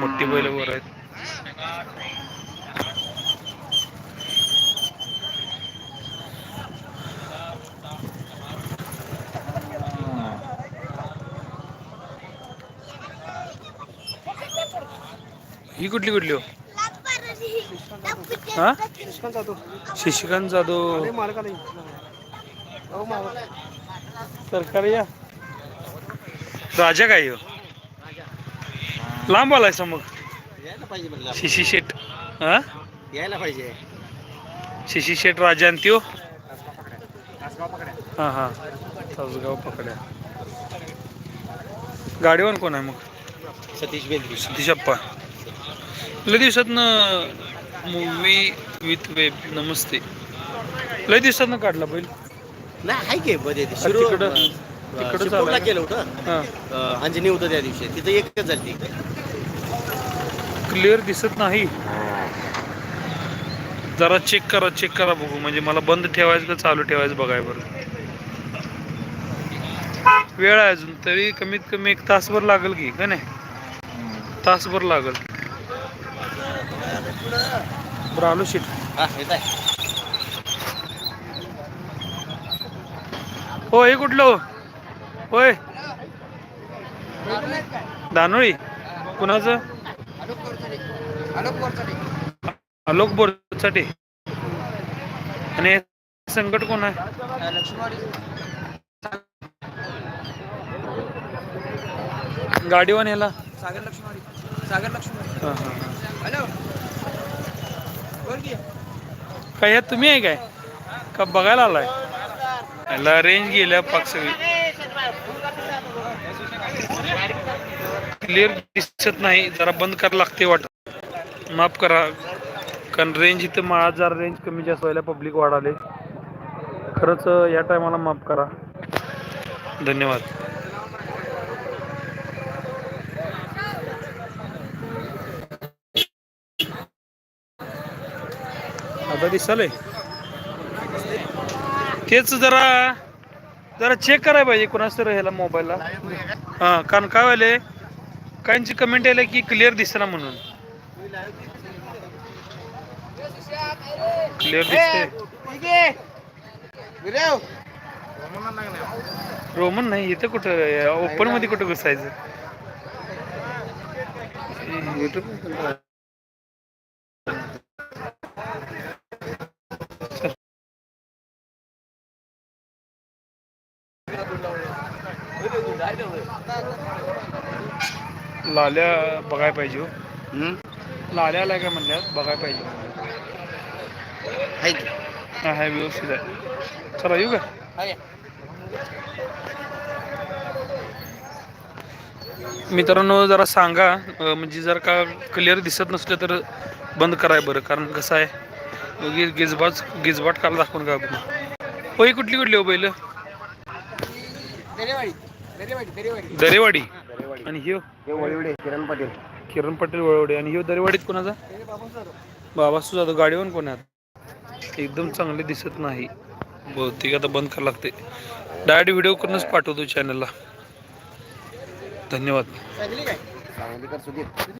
मोठी बैल वर आहेत. ही कुठली कुठली हो? हा? शशिकांत जाधव. सरकारी या. राजा काय हो? लांब आलायसा मग? शिशी शेट हा? यायला पाहिजे. शिशी शेट राजा आणि त्यो? हा हा. तासगाव पकड्या. गाडीवर कोण आहे मग? सतीश बेंद्री. सतीश अप्पा. लय दिवसात मूवी विथ वेब नमस्ते. लय दिवसात काढला बैल? नाही आहे की मध्ये तिकडं- आहे. केलं होतं. हा. अं, अंजनी होतं त्या दिवशी. तिथं एकच झाली क्लिअर दिसत नाही. जरा चेक करा चेक करा बघू. म्हणजे मला बंद ठेवायचं का चालू ठेवायचं बघाय बरं. वेळ आहे अजून तरी कमीत कमी एक तासभर लागेल की का नाही? तासभर लागेल. बरं आलो शिट हा येत आहे. हो हे कुठलं हो? होय. दानोळी कुणाचं? आलोक बोरसाठी आणि संकट कोण आहे? गाडीवर ह्याला सागर लक्ष्मी सागर लक्ष्मी काय यात तुम्ही आहे काय? का बघायला आलाय? रेंज गेल्या पाक सगळी क्लिअर दिसत नाही जरा बंद करायला लागते वाटत. माफ करा. कारण रेंज इथं माळा जरा रेंज कमी जास्त व्हायला पब्लिक वाढाले. खरंच या टायमाला माफ करा. धन्यवाद. आता दिसालय तेच जरा जरा चेक करायला पाहिजे. कोणाच तर ह्याला मोबाईलला हां कारण काय व्हायले काहींची कमेंट यायला की क्लिअर दिसना म्हणून. क्लिअर दिसते रोमन नाही इथं कुठं ओपनमध्ये कुठं घुसायचं? लाल्या बघायला पाहिजे हो. लाल्या आल्या काय म्हणल्यात बघायला पाहिजे. हा हाय व्यवस्थित आहे. चला येऊ का? मित्रांनो जरा सांगा म्हणजे जर का क्लिअर दिसत नसलं तर बंद कराय बरं कारण कसं आहे उगीच गिजबाज गिजबाट काल दाखवून का आपण होय कुठली कुठली हो बैल? दरेवाडी दरेवाडी. दरेवाडी. आणि ह्यो? हे वळवडे किरण पाटील. किरण पटेल वळवडे. आणि ह्यो दरेवाडीत कोणाचा? बाबा सुद्धा गाडीवर कोण आहे? एकदम चांगले दिसत नाही. बहुतेक आता बंद करावं लागते. डायरेक्ट व्हिडिओ करूनच पाठवतो चॅनलला धन्यवाद.